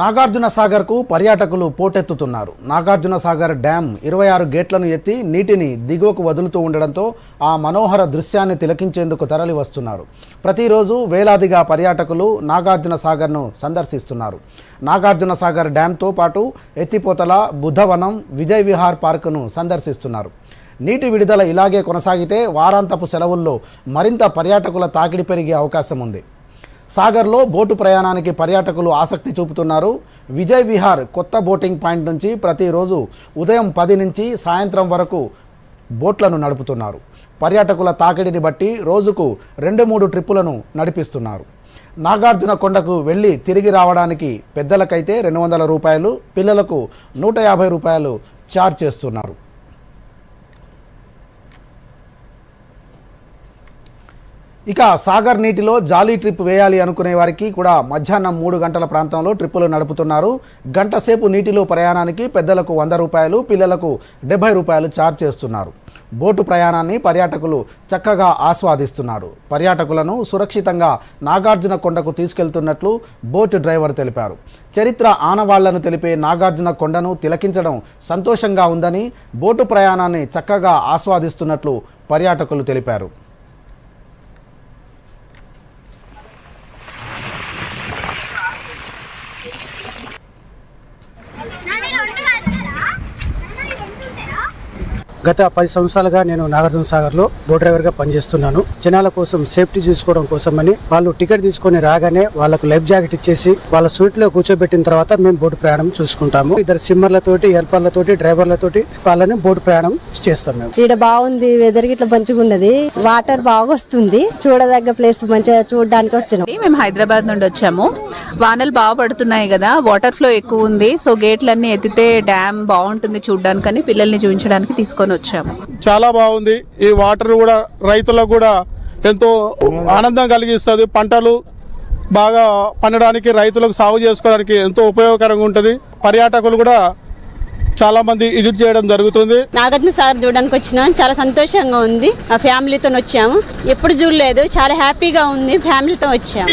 నాగార్జున సాగర్కు పర్యాటకులు పోటెత్తుతున్నారు. నాగార్జున సాగర్ డ్యాం ఇరవై ఆరు గేట్లను ఎత్తి నీటిని దిగువకు వదులుతూ ఉండడంతో ఆ మనోహర దృశ్యాన్ని తిలకించేందుకు తరలి వస్తున్నారు ప్రతిరోజు వేలాదిగా పర్యాటకులు నాగార్జున సాగర్ను సందర్శిస్తున్నారు. నాగార్జున సాగర్ డ్యాంతో పాటు ఎత్తిపోతల బుద్ధవనం విజయ్ విహార్ పార్కును సందర్శిస్తున్నారు. నీటి విడుదల ఇలాగే కొనసాగితే వారాంతపు సెలవుల్లో మరింత పర్యాటకుల తాకిడి పెరిగే అవకాశం ఉంది సాగర్లో బోటు ప్రయాణానికి పర్యాటకులు ఆసక్తి చూపుతున్నారు. విజయ్ విహార్ కొత్త బోటింగ్ పాయింట్ నుంచి ప్రతిరోజు ఉదయం పది నుంచి సాయంత్రం వరకు బోట్లను నడుపుతున్నారు. పర్యాటకుల తాకిడిని బట్టి రోజుకు రెండు మూడు ట్రిప్పులను నడిపిస్తున్నారు. నాగార్జున కొండకు వెళ్ళి తిరిగి రావడానికి పెద్దలకైతే రెండు వందల రూపాయలు పిల్లలకు నూట యాభై రూపాయలు ఛార్జ్ చేస్తున్నారు. ఇక సాగర్ నీటిలో జాలీ ట్రిప్ వేయాలి అనుకునే వారికి కూడా మధ్యాహ్నం మూడు గంటల ప్రాంతంలో ట్రిప్పులు నడుపుతున్నారు. గంట సేపు నీటిలో ప్రయాణానికి పెద్దలకు వంద రూపాయలు పిల్లలకు డెబ్బై రూపాయలు ఛార్జ్ చేస్తున్నారు. బోటు ప్రయాణాన్ని పర్యాటకులు చక్కగా ఆస్వాదిస్తున్నారు. పర్యాటకులను సురక్షితంగా నాగార్జున కొండకు తీసుకెళ్తున్నట్లు బోటు డ్రైవర్ తెలిపారు. చరిత్ర ఆనవాళ్ళను తెలిపే నాగార్జున కొండను తిలకించడం సంతోషంగా ఉందని బోటు ప్రయాణాన్ని చక్కగా ఆస్వాదిస్తున్నట్లు పర్యాటకులు తెలిపారు. గత పది సంవత్సరాలుగా నేను నాగార్జున సాగర్లో బోట్ డ్రైవర్గా పనిచేస్తున్నాను. జనాల కోసం సేఫ్టీ చూసుకోవడం కోసమని వాళ్ళు టికెట్ తీసుకొని రాగానే వాళ్ళకు లైఫ్ జాకెట్ ఇచ్చేసి వాళ్ళ సీట్లో కూర్చోబెట్టిన తర్వాత మేము బోటు ప్రయాణం చూసుకుంటాము. ఇద్దరు సిమ్మర్లతోటి హెల్పర్లతోటి డ్రైవర్లతోటి వాళ్ళని బోటు ప్రయాణం చేస్తాం మేము. ఈడ బాగుంది వెదర్ ఇట్లా మంచిగా ఉన్నది వాటర్ బాగా వస్తుంది. చూడదగ్గ ప్లేస్ మంచిగా చూడడానికి వచ్చినాం. మేము హైదరాబాద్ నుండి వచ్చాము. వానలు బాగా పడుతున్నాయి కదా వాటర్ ఫ్లో ఎక్కువ ఉంది సో గేట్లన్నీ ఎత్తితే డ్యామ్ బాగుంటుంది చూడడానికని పిల్లల్ని చూపించడానికి తీసుకొని వచ్చాము చాలా బాగుంది. ఈ వాటర్ కూడా రైతులకు కూడా ఎంతో ఆనందం కలిగిస్తుంది. పంటలు బాగా పండడానికి రైతులకు సాగు చేసుకోవడానికి ఎంతో ఉపయోగకరంగా ఉంటుంది. పర్యాటకులు కూడా చాలా మంది విజిట్ చేయడం జరుగుతుంది. నాగార్జున సాగర్ చూడడానికి వచ్చినాం చాలా సంతోషంగా ఉంది. మా ఫ్యామిలీతో వచ్చాము. ఎప్పుడు చూడలేదు. చాలా హ్యాపీగా ఉంది. ఫ్యామిలీతో వచ్చాము.